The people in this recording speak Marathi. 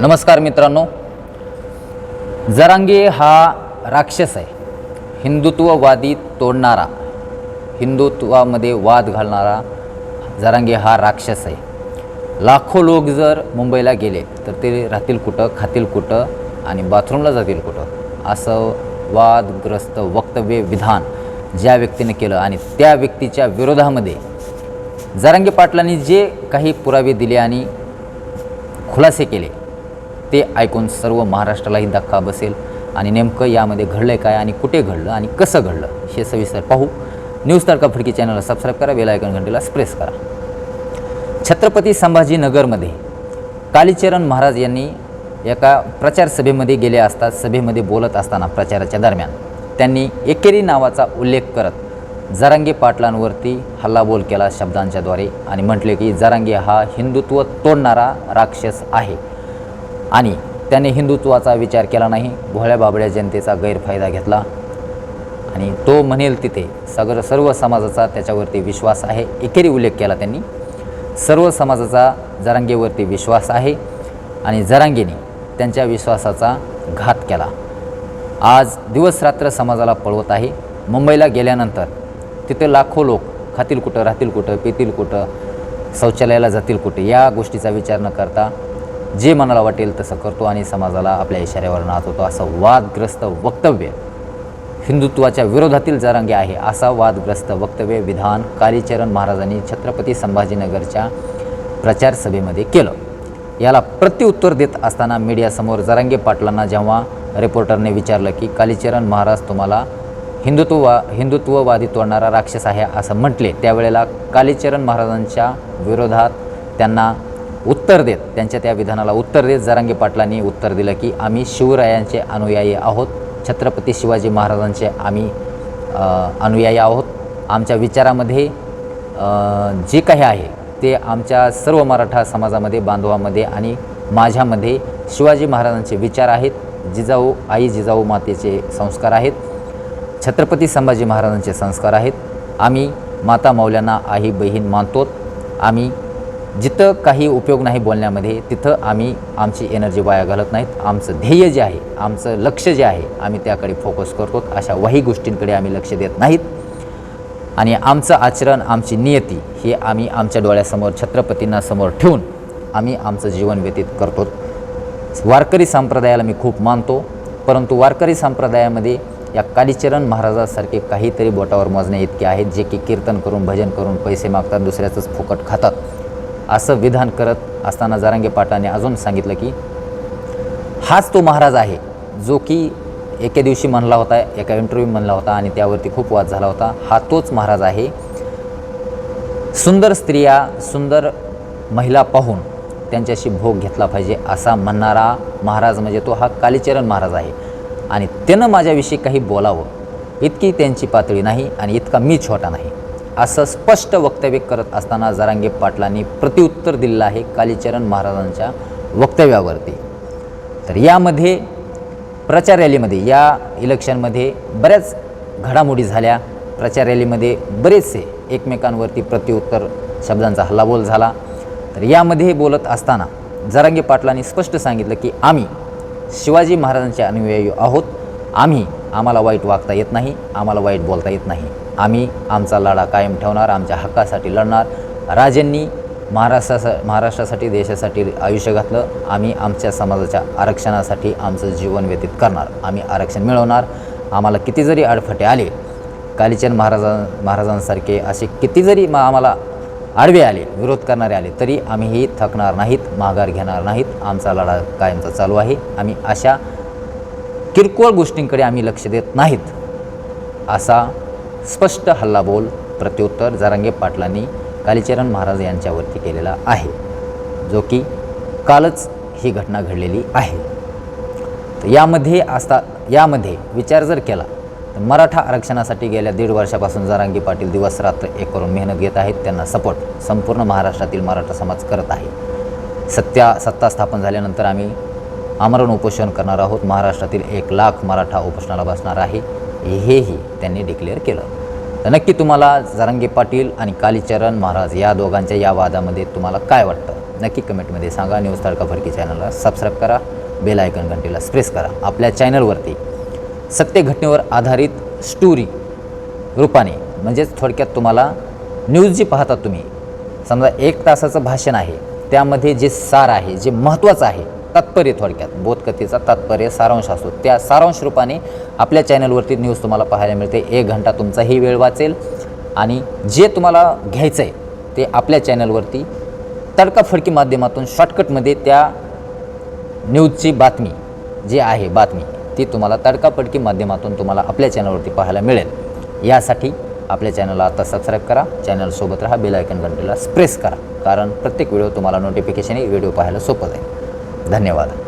नमस्कार मित्रांनो. जरांगे हा राक्षस आहे. हिंदुत्ववादी तोडणारा हिंदुत्वामध्ये वाद घालणारा जरांगे हा राक्षस आहे. लाखो लोक जर मुंबईला गेले तर ते राहतील कुठं खातील कुठं आणि बाथरूमला जातील कुठं? असं वादग्रस्त वक्तव्य विधान ज्या व्यक्तीने केलं आणि त्या व्यक्तीच्या विरोधामध्ये जरांगे पाटलांनी जे काही पुरावे दिले आणि खुलासे केले ते ऐकून सर्व महाराष्ट्रालाही धक्का बसेल. आणि नेमकं यामध्ये घडलं आहे काय आणि कुठे घडलं आणि कसं घडलं हे सविस्तर पाहू. न्यूज तडका फडकी चॅनलला सबस्क्राईब करा वेलायकन घंटेला घंटीला प्रेस करा. छत्रपती संभाजीनगरमध्ये कालीचरण महाराज यांनी एका प्रचार सभेमध्ये गेले असता सभेमध्ये बोलत असताना प्रचाराच्या दरम्यान त्यांनी एकेरी नावाचा उल्लेख करत जरांगे पाटलांवरती हल्लाबोल केला शब्दांच्याद्वारे आणि म्हटले की जरांगे हा हिंदुत्व तोडणारा राक्षस आहे. आणि त्याने हिंदुत्वाचा विचार केला नाही भोळ्या बाबड्या जनतेचा गैरफायदा घेतला. आणि तो म्हणेल तिथे सगळं सर्व समाजाचा त्याच्यावरती विश्वास आहे. एकेरी उल्लेख केला त्यांनी. सर्व समाजाचा जरांगेवरती विश्वास आहे आणि जरांगेने त्यांच्या विश्वासाचा घात केला. आज दिवसरात्र समाजाला पळवत आहे. मुंबईला गेल्यानंतर तिथे लाखो लोक खातील कुठं राहतील कुठं पितील कुठं शौचालयाला जातील कुठे या गोष्टीचा विचार न करता जे मनाला वाटेल तसं करतो आणि समाजाला आपल्या इशाऱ्यावर नाचवतो असं वादग्रस्त वक्तव्य. हिंदुत्वाच्या विरोधातील जरांगे आहे असा वादग्रस्त वक्तव्य विधान कालीचरण महाराजांनी छत्रपती संभाजीनगरच्या प्रचार सभेमध्ये केलं. याला प्रत्युत्तर देत असताना मीडियासमोर जरांगे पाटलांना जेव्हा रिपोर्टरने विचारलं की कालीचरण महाराज तुम्हाला हिंदुत्ववा हिंदुत्ववादी तोडणारा राक्षस आहे असं म्हटले त्यावेळेला कालीचरण महाराजांच्या विरोधात त्यांना उत्तर देत. त्यांच्या त्या विधानाला उत्तर देत. जारांगे पाटलांनी उत्तर दिलं की आम्ही शिवरायांचे अनुयायी आहोत. छत्रपती शिवाजी महाराजांचे आम्ही अनुयायी आहोत. आमच्या विचारामध्ये जे काही आहे ते आमच्या सर्व मराठा समाजामध्ये बांधवामध्ये आणि माझ्यामध्ये शिवाजी महाराजांचे विचार आहेत. जिजाऊ आई जिजाऊ मातेचे संस्कार आहेत. छत्रपती संभाजी महाराजांचे संस्कार आहेत. आम्ही माता मौल्यांना आई बहीण मानतो आम्ही जिथं काही उपयोग नाही बोलण्यामध्ये तिथं आम्ही आमची एनर्जी वाया घालत नाहीत. आमचं ध्येय जे आहे आमचं लक्ष जे आहे आम्ही त्याकडे फोकस करतो. अशा वही गोष्टींकडे आम्ही लक्ष देत नाहीत. आणि आमचं आचरण आमची नियती हे आम्ही आमच्या डोळ्यासमोर छत्रपतींना समोर ठेवून आम्ही आमचं जीवन व्यतीत करतो. वारकरी संप्रदायाला मी खूप मानतो. परंतु वारकरी संप्रदायामध्ये या कालीचरण महाराजासारखे काहीतरी बोटावर मोजणे इतके आहेत जे की कीर्तन करून भजन करून पैसे मागतात दुसऱ्याचंच फुकट खातात. असं विधान करत असताना जारांगे पाटाने अजून सांगितलं की हाच तो महाराज आहे जो की एके दिवशी म्हणला होता एका इंटरव्ह्यू म्हणला होता आणि त्यावरती खूप वाद झाला होता हा तोच महाराज आहे. सुंदर स्त्रिया सुंदर महिला पाहून त्यांच्याशी भोग घेतला पाहिजे असा म्हणणारा महाराज म्हणजे तो हा कालीचरण महाराज आहे. आणि त्यानं माझ्याविषयी काही बोलावं इतकी त्यांची पातळी नाही आणि इतका मी छोटा नाही. असं स्पष्ट वक्तव्य करत असताना जरांगे पाटलांनी प्रत्युत्तर दिलेलं आहे कालीचरण महाराजांच्या वक्तव्यावरती. तर यामध्ये प्रचार रॅलीमध्ये या इलेक्शनमध्ये बऱ्याच घडामोडी झाल्या. प्रचार रॅलीमध्ये बरेचसे एकमेकांवरती प्रत्युत्तर शब्दांचा हल्लाबोल झाला. तर यामध्ये बोलत असताना जरांगे पाटलांनी स्पष्ट सांगितलं की आम्ही शिवाजी महाराजांचे अनुयायी आहोत. आम्ही आम्हाला वाईट वागता येत नाही आम्हाला वाईट बोलता येत नाही. आम्ही आमचा लढा कायम ठेवणार आमच्या हक्कासाठी लढणार. राजांनी महाराष्ट्रासा महाराष्ट्रासाठी देशासाठी आयुष्य घातलं. आम्ही आमच्या समाजाच्या आरक्षणासाठी आमचं जीवन व्यतीत करणार. आम्ही आरक्षण मिळवणार. आम्हाला किती जरी अडफटे आले कालीचंद महाराजां महाराजांसारखे असे किती जरी मा आम्हाला आडवे आले विरोध करणारे आले तरी आम्हीही थकणार नाहीत माघार घेणार नाहीत. आमचा लढा कायमचा चालू आहे. आम्ही अशा किरकोळ गोष्टींकडे आम्ही लक्ष देत नाहीत असा स्पष्ट हल्लाबोल प्रत्युत्तर जारांगे पाटलांनी कालीचरण महाराज यांच्यावरती केलेला आहे जो की कालच ही घटना घडलेली आहे. तर यामध्ये असता यामध्ये विचार जर केला तर मराठा आरक्षणासाठी गेल्या दीड वर्षापासून जारांगी पाटील दिवस रात्र एक करून मेहनत घेत आहेत त्यांना सपोर्ट संपूर्ण महाराष्ट्रातील मराठा समाज करत आहे. सत्या सत्ता स्थापन झाल्यानंतर आम्ही आमरण उपोषण करणार आहोत महाराष्ट्रातील एक लाख मराठा उपोषणाला बसणार आहे. हेही त्यांनी डिक्लेअर केलं. तर नक्की तुम्हाला जरंगे पाटील आणि कालीचरण महाराज या दोघांच्या या वादामध्ये तुम्हाला काय वाटतं? नक्की कमेंटमध्ये सांगा. न्यूज तडका फडकी चॅनलला सबस्क्राईब करा. बेल आयकन घंटीला प्रेस करा. आपल्या चॅनलवरती सत्य घटनेवर आधारित स्टोरी रूपाने म्हणजेच थोडक्यात तुम्हाला न्यूज जी पाहता तुम्ही समजा एक तासाचं भाषण आहे त्यामध्ये जे सार आहे जे महत्त्वाचं आहे तात्पर्य थोडक्यात बोधकथेचा तात्पर्य सारांश असतो. त्या सारांश रूपाने आपल्या चॅनलवरती न्यूज तुम्हाला पाहायला मिळते. एक घंटा तुमचाही वेळ वाचेल आणि जे तुम्हाला घ्यायचं आहे ते आपल्या चॅनलवरती तडकाफडकी माध्यमातून शॉर्टकटमध्ये त्या न्यूजची बातमी जी आहे बातमी ती तुम्हाला तडकाफडकी माध्यमातून तुम्हाला आपल्या चॅनलवरती पाहायला मिळेल. यासाठी आपल्या चॅनलला आता सबस्क्राईब करा. चॅनलसोबत राहा बेल आयकन घंटेला प्रेस करा. कारण प्रत्येक व्हिडिओ तुम्हाला नोटिफिकेशन व्हिडिओ पाहायला सोपं जाईल. धन्यवाद